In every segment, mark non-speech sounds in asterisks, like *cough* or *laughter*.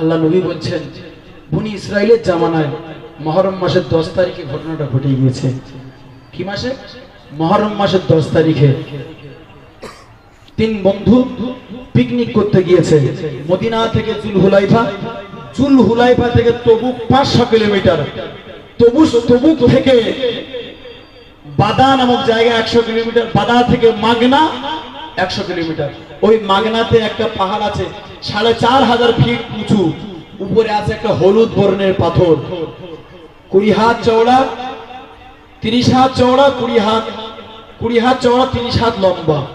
আল্লাহ নবী বলছেন, বনি ইসরায়েলের জামানায় মহরম মাসের দশ তারিখে ঘটনাটা ঘটে গিয়েছে। কি মাসে? মহরম মাসের দশ তারিখে। তিন বন্ধু পিকনিক করতে গিয়েছে, মদিনা থেকে চুল হুলাইফা চুল হুলাইফা থেকে তবুক পাঁচশো কিলোমিটার। তবু তবুক থেকে বাদা নামক জায়গা একশো কিলোমিটার, বাদা থেকে মাগনা একশো কিলোমিটার। ওই মাগনাতে একটা পাহাড় আছে, সাড়ে চার হাজার ফিট উঁচু। উপরে আছে একটা হলুদ বর্ণের পাথর। কুড়ি হাত চওড়া, তিরিশ হাত চওড়া, কুড়ি হাত কুড়ি হাত চওড়া, তিরিশ হাত লম্বা।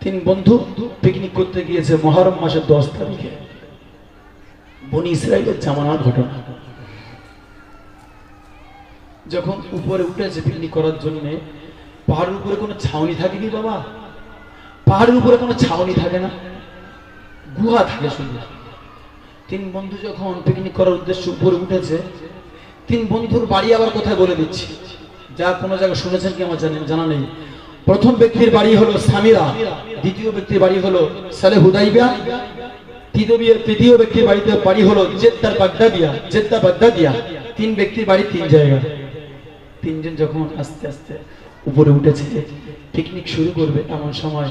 তিন বন্ধু পিকনিক করতে গিয়েছে মহরম মাসের দশ তারিখে। বনি ইসরায়েলের জামানার ঘটনা। যখন উপরে উঠেছে পিকনিক করার জন্য পাহাড়ের উপরে কোনো ছাউনি থাকে কি বাবা? পাহাড়ের উপরে কোনো ছাউনি থাকে না। গুহা থাকে শুধু তিন বন্ধু যখন পিকনিক করার উদ্দেশ্যে উপরে উঠেছে, তিন বন্ধুর বাড়ি আবার কোথায় বলে দিচ্ছি? যা কোনো জায়গায় শুনেছেন কি আমার জানি জানা নেই। প্রথম ব্যক্তির বাড়ি হলো সামিরা, দ্বিতীয় ব্যক্তির বাড়ি হলো সালে হুদাইবিয়া তৃতীয় তৃতীয় ব্যক্তির বাড়িতে বাড়ি হলো জেদ্দার বাগদাদিয়া, জেদ্দা বাগদাদিয়া। তিন ব্যক্তির বাড়ি তিন জায়গা তিনজন যখন আস্তে আস্তে উপরে উঠেছে। পিকনিক শুরু করবে এমন সময়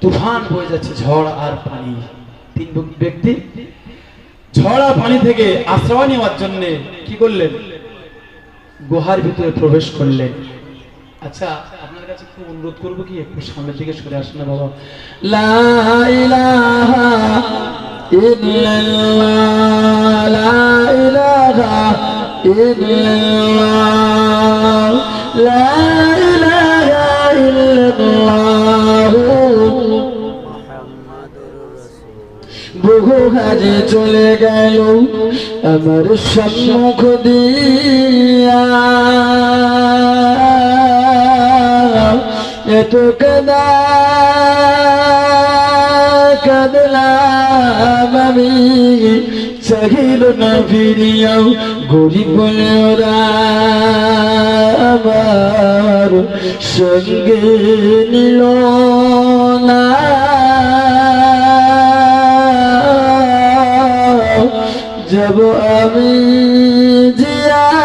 তুফান বয়ে যাচ্ছে ঝড় আর পানি। তিন ব্যক্তি ঝড় পানি থেকে আশ্রয় নেওয়ার জন্য কি করলেন? গুহার ভিতরে প্রবেশ করলেন। আচ্ছা আপনার কাছে খুব অনুরোধ করব কি? একটু সামনের দিকে সরে আসেন না বাবা। লা হাজে চলে গেল আমার সম্মুখ দিয়া। এত কদা, কদলাম আমি। চাহিল না ফিরিয়াও গরিব বলে আমার সঙ্গে নিল না। যাব আমি জিয়ারাতে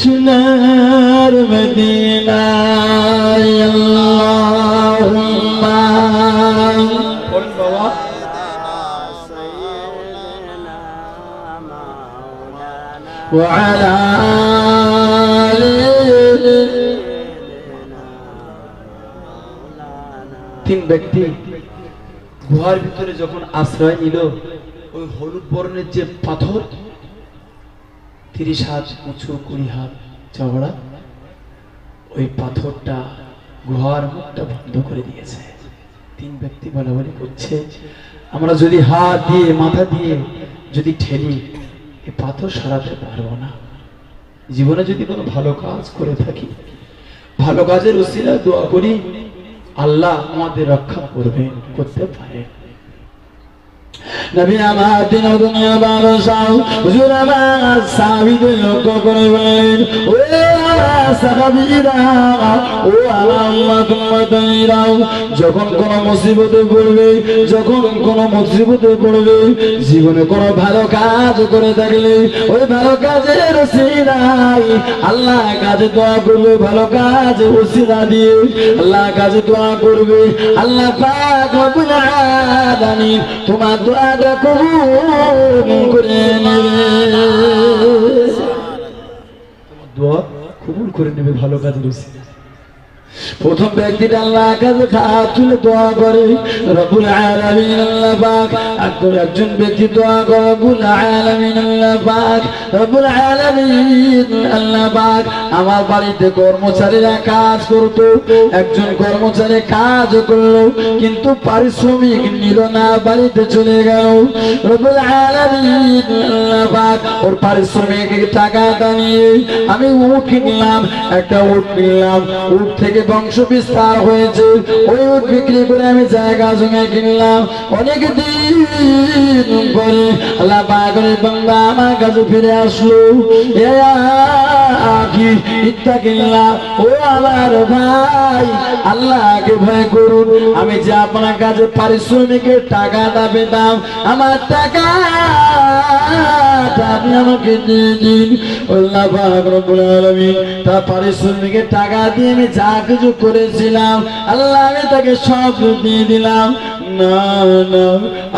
সোনার মদিনায় আল্লাহুম্মা বলুন বাবা وعلى তিন ব্যক্তি গুহার ভিতরে যখন আশ্রয় নিল, ওই হলুদ বর্ণের যে পাথর, তিরিশ হাত উঁচু, কুড়ি হাত চওড়া, ওই পাথরটা গুহার মুখটা বন্ধ করে দিয়েছে। তিন ব্যক্তি বলাবলি করছে, আমরা যদি হাত দিয়ে, মাথা দিয়ে যদি ঠেলি এই পাথর সরাতে পারব না। জীবনে যদি কোনো ভালো কাজ করে থাকি, ভালো কাজের উসিলা দোয়া করি আল্লাহ আমাদের রক্ষা করবেন করতে পারে নবী আমার দিন দুনিয়া বারো সাল হুজুর আমার সাহাবীদের লক্ষ্য করে বলেন ও আমার সাহাবীরা, ও আমার উম্মত উম্মতানিরাও যখন কোন মুসিবতে পড়বে, যখন কোন মুসিবতে পড়বে, জীবনে কোন ভালো কাজ করে থাকলে, ওই ভালো কাজের ওসিলাই আল্লাহ কাজে দোয়া করবে, ভালো কাজ ওসিলা দিয়ে আল্লাহ কাজে দোয়া করবে। আল্লাহ পাক রব্বুল আলামিন তোমার দোয়াটা কবুল করে নেবে। দোয়া কবুল করে নেবে ভালো কাজ প্রথম আল্লাহ হাত তুলে দোয়া করে আলামিন, আল্লাহ পাক। একজন একজন ব্যক্তি দোয়া করে আলামিন, আল্লাহ পাক। আলামিন, আল্লাহ পাক। আমার বাড়িতে কর্মচারীরা কাজ একজন কর্মচারী কাজ করল, কিন্তু পারিশ্রমিক নিল না, বাড়িতে চলে গেল। রব্বুল আলামিন, আল্লাহ পাক। ওর পারিশ্রমিক টাকা দাঁড়িয়ে আমি উঠ কিনলাম, একটা উঠ কিনলাম। উঠ থেকে বংশ বিস্তার হয়েছে। ওই উট বিক্রি করে আমি জায়গা জমি কিনলাম। অনেক দিন পরে আল্লাহ পাগলে বাংলা আমার কাছে ফিরে আসলো। আমি যে আপনার কাছে পারিশ্রমিকের টাকাটা পেতাম, আমার টাকা আপনি আমাকে দিয়ে দিন। আল্লাহ পাক তার পারিশ্রমিকের টাকা দিয়ে আমি যা কিছু করেছিলাম। আল্লাহ আমি তাকে সব দিয়ে দিলাম।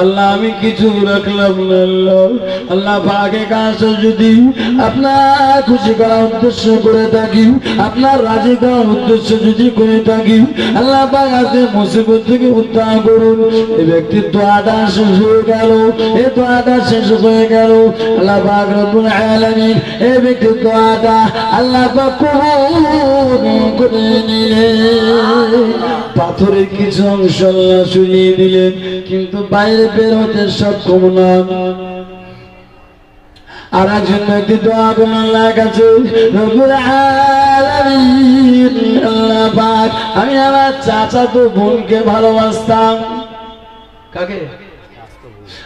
আল্লাহ, আমি কিছু রাখলাম না, আল্লাহ। পাকে কাছে যদি আপনার খুশি করার উদ্দেশ্য করে থাকি, আপনার রাজি করার উদ্দেশ্য যদি করে থাকি, আল্লাহ পাক আজকে মুসিবত থেকে উদ্ধার করুন। এই ব্যক্তির দোয়াটা শেষ হয়ে গেল এই দোয়াটা শেষ হয়ে গেল। আল্লাহ পাক রব্বুল আলামিন এই ব্যক্তির দোয়াটা আল্লাহ পাথরের কিছু অংশ আল্লাহ শুনিয়ে দিলেন কিন্তু বাইরে বের হতে সক্ষম না। আর একজন ব্যক্তি দোয়া আপনার লাগাছে আমি আমার চাচা তো বোনকে ভালোবাসতাম। কাকে?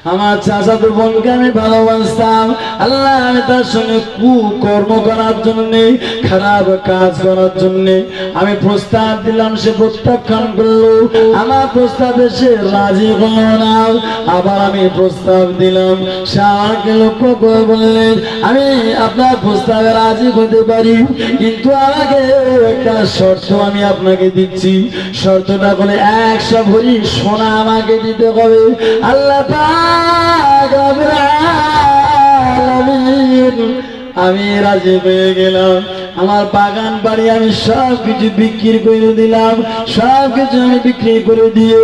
আমার চাচা তো বোনকে আমি ভালোবাসতাম। আল্লাহ আমি তার সঙ্গে কুকর্ম করার জন্য, খারাপ কাজ করার জন্য আমি প্রস্তাব দিলাম, সে প্রত্যাখ্যান করল। আমার প্রস্তাবে সে রাজি হলো না। আবার আমি প্রস্তাব দিলাম। সে আমাকে লক্ষ্য করে বললেন, আমি আপনার প্রস্তাবে রাজি হতে পারি, কিন্তু আমাকে একটা শর্ত আমি আপনাকে দিচ্ছি। শর্তটা বলে একশো ভরি সোনা আমাকে দিতে হবে। আল্লাহ। আমি রাজি হয়ে গেলাম। আমার বাগান বাড়ি আমি সব কিছু বিক্রি করে দিলাম। সব কিছু আমি বিক্রি করে দিয়ে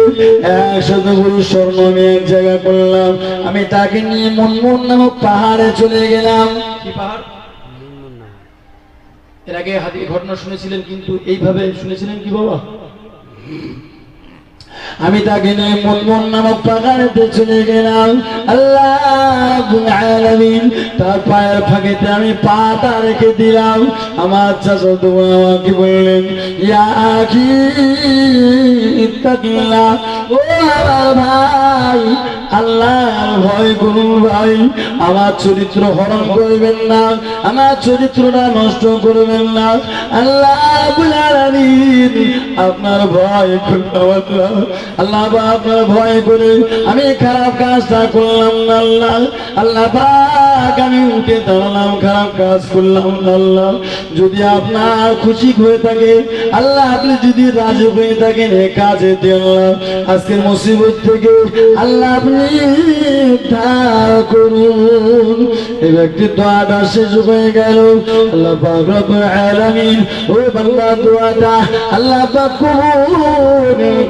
একশত ভরি স্বর্ণ আমি এক জায়গা করলাম। আমি তাকে নিয়ে মনমোহন নামক পাহাড়ে চলে গেলাম। কি পাহাড়? এর আগে হাতির ঘটনা শুনেছিলেন কিন্তু এইভাবে শুনেছিলেন কি বাবা? *laughs* আমি তাকে নিয়ে মনমোহন নামক পাহাড়েতে চলে গেলাম। আল্লাহ আলামিন, তার পায়ের ফাঁকেতে আমি পাতা রেখে দিলাম। আমার চাচা তোমার আমাকে বললেন ইয়াকি ইত্তাকিল্লাহ, ও ভাই আল্লাহ ভয় করুন ভাই, আমার চরিত্র হরণ করবেন না, আমার চরিত্রটা নষ্ট করবেন না। আল্লাহ আপনার ভয় আল্লাহ আপনার ভয় করে আমি খারাপ কাজটা করলাম না, আল্লাহ। আল্লাহ আমি উঠে দাঁড়ালাম, খারাপ কাজ করলাম, আল্লাহ যদি আপনার খুশি হয়ে থাকে, আল্লাহ, আপনি যদি রাজি হয়ে থাকেন, এ কাজে আল্লাহ আজকের মুসিবত থেকে আল্লাহ আপনি করুন। দোয়াটা শেষ হয়ে গেল। আল্লাহ আলামিন বান্দা দোয়াটা আল্লাহ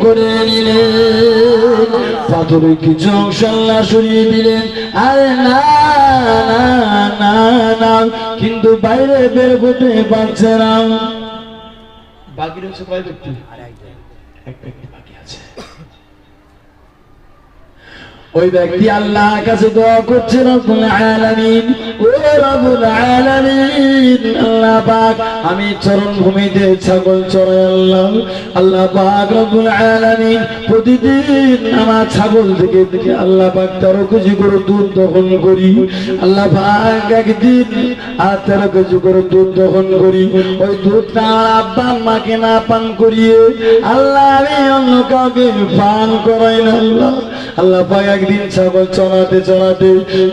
করে নিলেন। পাথরে কিছু অংশ আল্লাহ সরিয়ে দিলেন। আরে না না না না কিন্তু বাইরে বের করতে পারছে না বাকি রয়েছে কয় ব্যক্তি এক ব্যক্তি বাকি আছে ওই ব্যক্তি আল্লাহর কাছে দোয়া করছে রব্বুল আলামিন। ও রব্বুল আলামিন, আল্লাহ পাক, আমি চরণ ভূমিতে ছাগল চড়াই আল্লাহ। আল্লাহ পাক রব্বুল আলামিন প্রতিদিন আমার ছাগল থেকে থেকে আল্লাহ পাক তেরো কেজি করে দুধ দহন করি। আল্লাহ পাক একদিন আর তেরো কেজি করে দুধ দহন করি। ওই দুধটা আমার আব্বা আম্মাকে না পান করিয়ে আল্লাহ আমি অন্য কাউকে পান করাই না আল্লাহ। আল্লাহ পাক একদিন ছাগল চড়াতে চড়াতে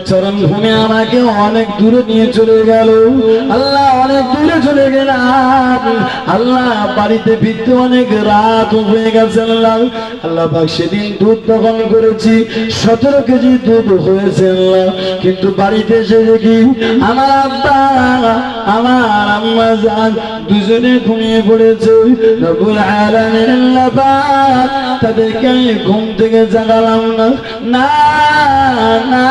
চরণ ভূমি আমাকে অনেক দূরে নিয়ে চলে গেল। আল্লাহ অনেক দূরে চলে গেলাম। আল্লাহ বাড়িতে ফিরতে অনেক রাত হয়ে গেছে আল্লাহ। আল্লাহ পাক সেদিন দুধ দখল করেছি, সতেরো কেজি দুধ হয়েছে আল্লাহ। কিন্তু বাড়িতে এসে দেখি আমার আব্বা, আমার আম্মা যান দুজনে ঘুমিয়ে পড়েছে রব্বুল আলামিন আল্লাহ তাদেরকে আমি ঘুম থেকে জাগালাম না না না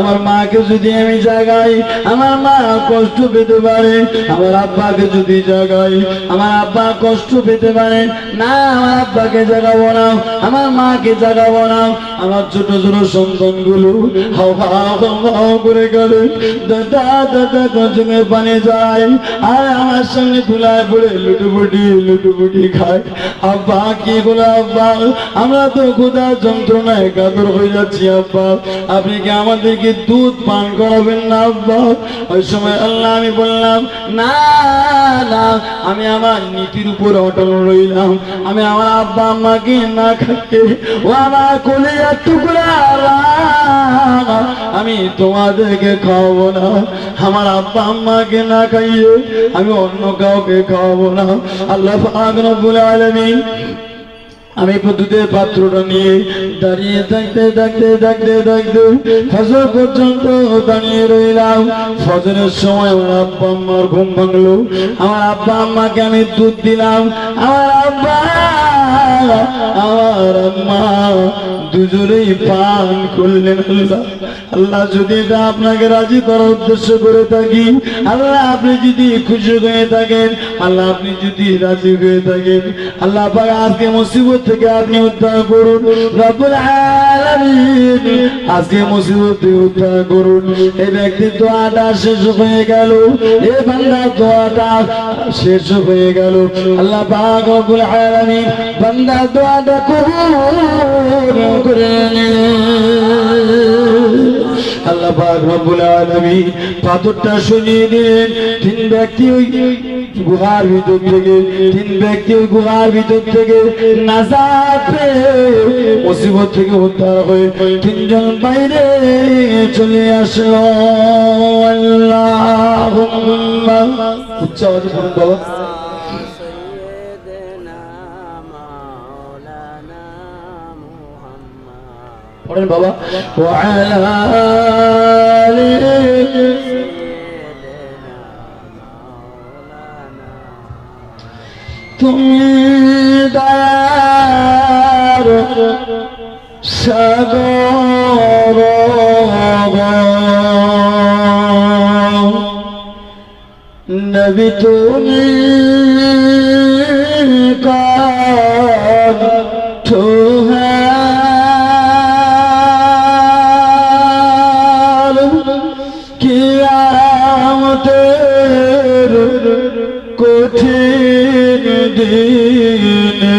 আমার মাকে যদি আমি জাগাই আমার মা কষ্ট পেতে পারে আমার আব্বাকে যদি জাগাই আমার আব্বা কষ্ট পেতে পারে না আমার আব্বাকে জাগাবো না আমার মাকে জাগাবো না আমার ছোট ছোট সন্তানগুলো হাওয়া হাওয়া করে গেলে দাদা দাদা কচুঙে পানি যায়। আমার ধুলায় পড়ে লুটুপুটি লুটুপুটি খায়। আব্বা, কি বলে আব্বা? আমরা তো যন্ত্রণায় কাতর হয়ে যাচ্ছি আব্বা। আপনি কি আমাদেরকে দুধ পান করাবেন না আব্বা? ওই সময় আল্লাহ, আমি বললাম, না আমি আমার নীতির উপর অটল রইলাম। আমি আমার আব্বা, আম্মাকে না খাইয়ে, ও আমার কলিজার টুকরা আমি তোমাদেরকে খাওয়াবো না। আমার আব্বা, আম্মাকে না খাইয়ে আমি অন্য কাউকে খাওয়াবো না। আল্লাহ বলে রব্বুল আমি দুধের পাত্রটা নিয়ে দাঁড়িয়ে থাকতে থাকতে থাকতে থাকতে ফজর পর্যন্ত দাঁড়িয়ে রইলাম। ফজরের সময় আমার আব্বা আম্মার ঘুম ভাঙলো। আমার আব্বা আম্মাকে আমি দুধ দিলাম। আমার আব্বা আমার আম্মা। দুজনেই পান করলেন আল্লাহ। আল্লাহ যদি এটা আপনাকে রাজি করার উদ্দেশ্য করে থাকি, আল্লাহ আপনি যদি খুশি হয়ে থাকেন, আল্লাহ আপনি যদি রাজি হয়ে থাকেন, আল্লাহ আজকে মুসিবত থেকে আপনি উদ্ধার করুন। আলামিন আজকে মুসিবত উদ্ধার করুন। এই ব্যক্তির দোয়াটা শেষ হয়ে গেল। এ বান্দার দোয়াটা শেষ হয়ে গেল। আল্লাহ পাক রব্বুল আলামিন বান্দার দোয়াটা কবুল করে আল্লাহ পাক রব্বুল আলামিন পাথরটা শুনিয়ে দিলেন। তিন ব্যক্তি ওই গুহার ভিতর থেকে, তিন ব্যক্তির গুহার ভিতর থেকে নাজাতে মুসিবত থেকে উদ্ধার হয়ে তিনজন বাইরে চলে আসলো আল্লাহ উচ্চ আওয়াজে বলুন বাবা। তুমি দার সাগর নবী তুমি দিনে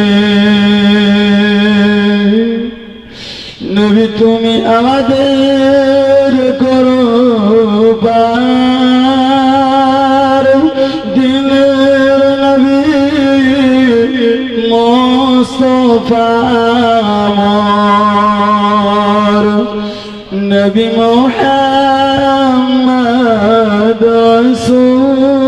নবী তুমি আমাদের করো দিনের নবী আমার নবী মোহাম্মদ রসূল।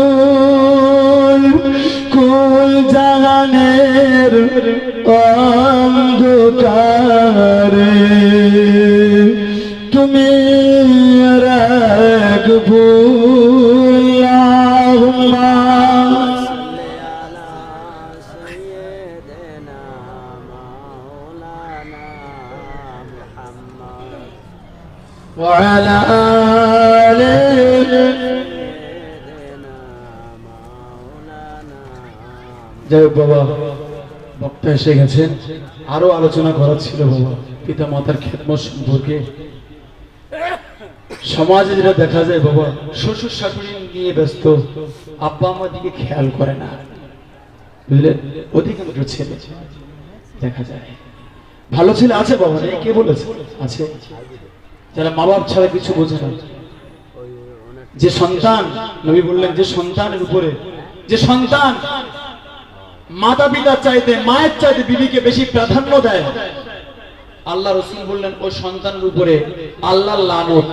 وعلى آله سيدنا مولانا যাই হোক বাবা বক্তা এসে গেছেন আরো আলোচনা করার ছিল বাবা পিতা মাতার খেদমত সম্পর্কে সমাজে যেটা দেখা যায় বাবা শ্বশুর শাশুড়ি নিয়ে ব্যস্ত আব্বা আমার দিকে খেয়াল করে না বুঝলেন অধিকাংশ ছেলে দেখা যায় ভালো ছেলে আছে বাবা নেই কে বলেছে আছে যারা মা বাপ ছাড়া কিছু বোঝে না। যে সন্তান, নবী বললেন, যে সন্তানের উপরে, যে সন্তান মাতা পিতার চাইতে, মায়ের চাইতে বিবিকে বেশি প্রাধান্য দেয়। আল্লাহ রসুল বললেন, ওই সন্তানের উপরে আল্লাহ লানত।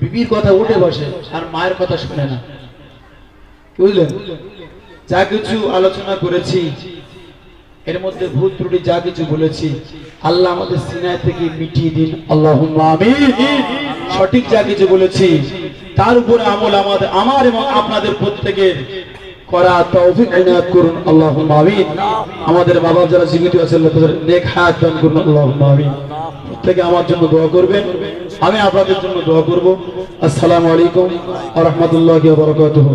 বিবির কথা উঠে বসে, আর মায়ের কথা শুনে না। বুঝলেন? যা কিছু আলোচনা করেছি এর মধ্যে ভূত ত্রুটি যা কিছু বলেছি, আল্লাহ আমাদের সিনায় থেকে মিটিয়ে দিন। আল্লাহ সঠিক যা কিছু বলেছি, তার উপরে আমল আমাদের, আমার এবং আপনাদের প্রত্যেকের করা তৌফিক ইনায়াত করুন। আল্লাহ আমিন। আমাদের বাবা যারা জীবিত আছেন, তাদের নেক হায়াত দান করুন। আল্লাহ আমিন। থেকে আমার জন্য দোয়া করবেন। আমি আপনাদের জন্য দোয়া করব। আসসালামু আলাইকুম আ রহমতুল্লাহ বরকাতুহ।